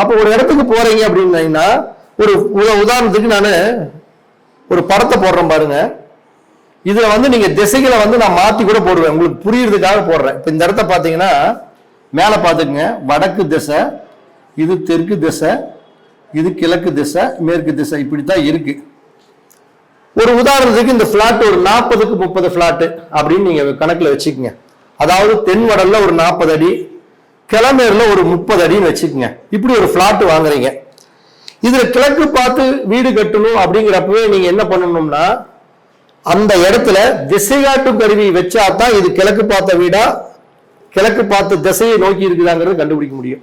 அப்போ ஒரு இடத்துக்கு போறீங்க அப்படின்னா ஒரு உதாரணத்துக்கு நான் ஒரு படத்தை போடுறேன் பாருங்க. இதுல வந்து நீங்க திசைகளை வந்து நான் மாத்தி கூட போடுவேன். உங்களுக்கு புரியுறதுக்காக போடுறேன். இப்போ இந்த இடத்த பாத்தீங்கன்னா மேலே பாத்துக்கங்க. வடக்கு திசை இது தெற்கு திசை இது கிழக்கு திசை மேற்கு திசை இப்படித்தான் இருக்கு. ஒரு உதாரணத்துக்கு இந்த பிளாட் ஒரு நாற்பதுக்கு முப்பது பிளாட் அப்படின்னு நீங்க கணக்குல வச்சுக்கோங்க. அதாவது தென் வடல்ல ஒரு நாற்பது அடி கிழமேர்ல ஒரு முப்பது அடின்னு வச்சுக்கோங்க. இப்படி ஒரு ஃப்ளாட் வாங்குறீங்க. இதுல கிழக்கு பார்த்து வீடு கட்டணும் அப்படிங்கிறப்பவே நீங்க என்ன பண்ணணும்னா அந்த இடத்துல திசைகாட்டும் கருவி வச்சா தான் இது கிழக்கு பார்த்த வீடா கிழக்கு பார்த்த திசையை நோக்கி இருக்குதாங்கிறது கண்டுபிடிக்க முடியும்.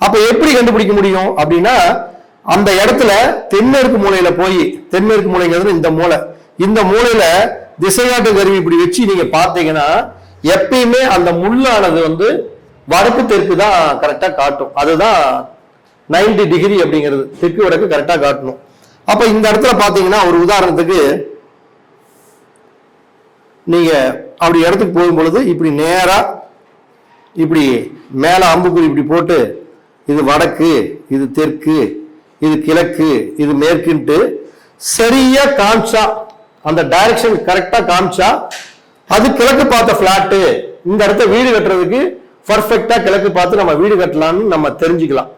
அப்ப எப்படி கண்டுபிடிக்க முடியும் அப்படின்னா அந்த இடத்துல தென்மேற்கு மூலையில போய் தென்மேற்கு மூலைங்கிறது இந்த மூலை. இந்த மூலையில திசைகாட்டும் கருவி இப்படி வச்சு நீங்க பார்த்தீங்கன்னா எப்பயுமே அந்த முள்ளானது வந்து வடக்கு தெற்கு தான் கரெக்டாக காட்டும். அதுதான் 90 டிகிரி அப்படிங்கிறது. தெற்கு வடக்கு கரெக்டாக காட்டணும். அப்போ இந்த இடத்துல பார்த்தீங்கன்னா ஒரு உதாரணத்துக்கு நீங்கள் அப்படி இடத்துக்கு போகும் பொழுது இப்படி நேராக இப்படி மேலே அம்புக்குறி இப்படி போட்டு இது வடக்கு இது தெற்கு இது கிழக்கு இது மேற்குன்ட்டு சரியா காமிச்சா அந்த டைரக்ஷன் கரெக்டாக காமிச்சா அது கிழக்கு பார்த்த ஃப்ளாட்டு இந்த இடத்த வீடு கட்டுறதுக்கு பர்ஃபெக்டா கிழக்கு பார்த்து நம்ம வீடு கட்டலாம்னு நம்ம தெரிஞ்சுக்கலாம்.